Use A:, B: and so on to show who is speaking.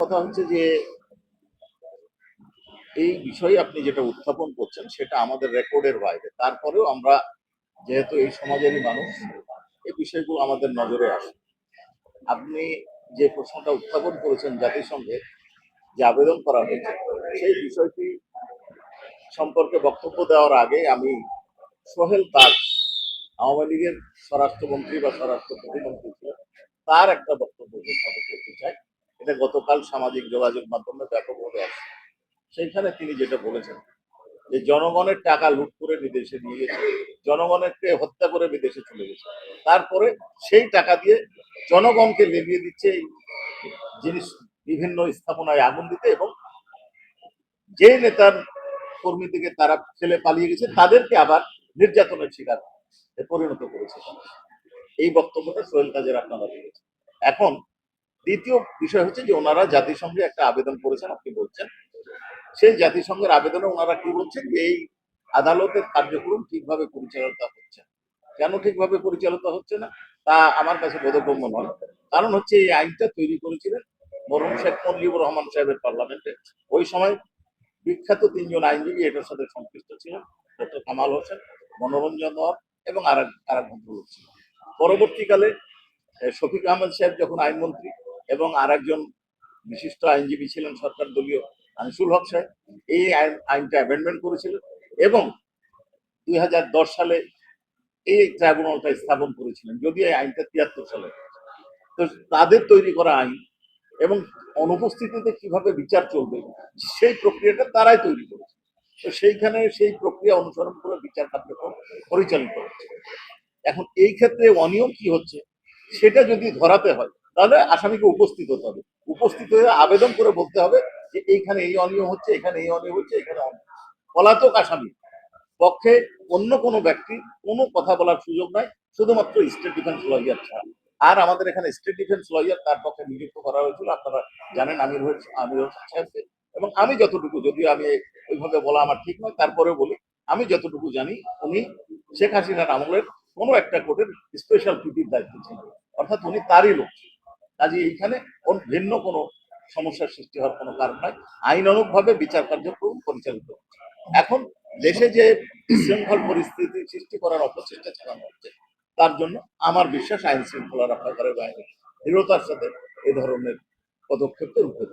A: কথা হচ্ছে যে, এই বিষয়ে আপনি যেটা উত্থাপন করছেন সেটা আমাদের রেকর্ডের বাইরে। তারপরেও আমরা যেহেতু এই সমাজেরই মানুষ, এই বিষয়গুলো আমাদের নজরে আসে। আপনি যে প্রশ্নটা উত্থাপন করেছেন জাতিসংঘে যে আবেদন করা হয়েছে, সেই বিষয়টি সম্পর্কে বক্তব্য দেওয়ার আগে আমি সোহেল তাজ আওয়ামী লীগের স্বরাষ্ট্রমন্ত্রী বা স্বরাষ্ট্র প্রতিমন্ত্রী ছিলেন, তার একটা বক্তব্য উপস্থাপন এটা গতকাল সামাজিক যোগাযোগ মাধ্যমে ব্যাপকভাবে আসছে। সেইখানে তিনি যেটা বলেছেন, যে জনগণের টাকা লুট করে বিদেশে নিয়ে গেছে, জনগণকে হত্যা করে বিদেশে চলে গেছে। তারপরে সেই টাকা দিয়ে জনগণকে লেলিয়ে দিচ্ছে এই জিনিস বিভিন্ন স্থাপনায় আগুন দিতে এবং যে নেতার কর্মী থেকে তারা ছেলে পালিয়ে গেছে, তাদেরকে আবার নির্যাতনের শিকার পরিণত করেছে। এই বক্তব্যটা সোহেল কাজের আপনারা এখন দ্বিতীয় বিষয় হচ্ছে যে ওনারা জাতিসংঘে একটা আবেদন করেছেন, আপনি বলছেন। সেই জাতিসংঘের আবেদনে ওনারা কি বলছেন যে এই আদালতের কার্যক্রম ঠিকভাবে পরিচালিত হচ্ছে কেন ঠিকভাবে পরিচালিত হচ্ছে না? তা আমার কাছে বোধগম্য নয়। কারণ হচ্ছে এই আইনটা তৈরি করেছিলেন মরহুম শেখ মুজিবুর রহমান সাহেবের পার্লামেন্টে। ওই সময় বিখ্যাত তিনজন আইনজীবী এটার সাথে সংশ্লিষ্ট ছিলেন, ডক্টর কামাল হোসেন, মনোরঞ্জন ধর এবং আর এক ছিল পরবর্তীকালে শফিক আহমেদ সাহেব যখন আইনমন্ত্রী এবং আর একজন বিশিষ্ট আইনজীবী ছিলেন সরকার দলীয় আনিসুল হক সাহেব, এই আইন আইনটা অ্যামেন্ডমেন্ট করেছিলেন এবং দুই হাজার দশ সালে এই ট্রাইব্যুনালটা স্থাপন করেছিলেন, যদিও এই আইনটা তিয়াত্তর সালে। তো তাদের তৈরি করা আইন এবং অনুপস্থিতিতে কীভাবে বিচার চলবে, সেই প্রক্রিয়াটা তারাই তৈরি করেছে। তো সেইখানে সেই প্রক্রিয়া অনুসরণ করে বিচার কার্যক্রম পরিচালিত হচ্ছে। এখন এই ক্ষেত্রে অনিয়ম কি হচ্ছে, সেটা যদি ধরাতে হয় তাহলে আসামিকে উপস্থিত হতে হবে। উপস্থিত হয়ে আবেদন করে বলতে হবে যে এইখানে এই অনিয়ম হচ্ছে, এখানে এই অনিয়ম হচ্ছে, এখানে। পলাতক আসামি পক্ষে অন্য কোনো ব্যক্তি কোনো কথা বলার সুযোগ নাই, শুধুমাত্র স্টেট ডিফেন্স লয়ার ছাড়া। আর আমাদের এখানে স্টেট ডিফেন্স লয়ার তার পক্ষে নিযুক্ত করা হয়েছিল, আপনারা জানেন আমির হয়েছে আমির সাহেবকে এবং আমি যতটুকু, যদিও আমি ওইভাবে বলা আমার ঠিক নয়, তারপরেও বলি, আমি যতটুকু জানি, উনি শেখ হাসিনার আমলের কোনো একটা কোর্টের স্পেশাল পিটির দায়িত্ব ছিলেন। অর্থাৎ উনি তারই লোক। কাজে এইখানে ভিন্ন কোনো সমস্যার সৃষ্টি হওয়ার কোনো কারণ নাই। আইনানুগভাবে বিচার কার্যক্রম পরিচালিত এখন দেশে যে বিশৃঙ্খল পরিস্থিতি সৃষ্টি করার অপচেষ্টা চালানো হচ্ছে, তার জন্য আমার বিশ্বাস আইন শৃঙ্খলা রক্ষাকারের বাহিনী দৃঢ়তার সাথে এ ধরনের পদক্ষেপকে রুখে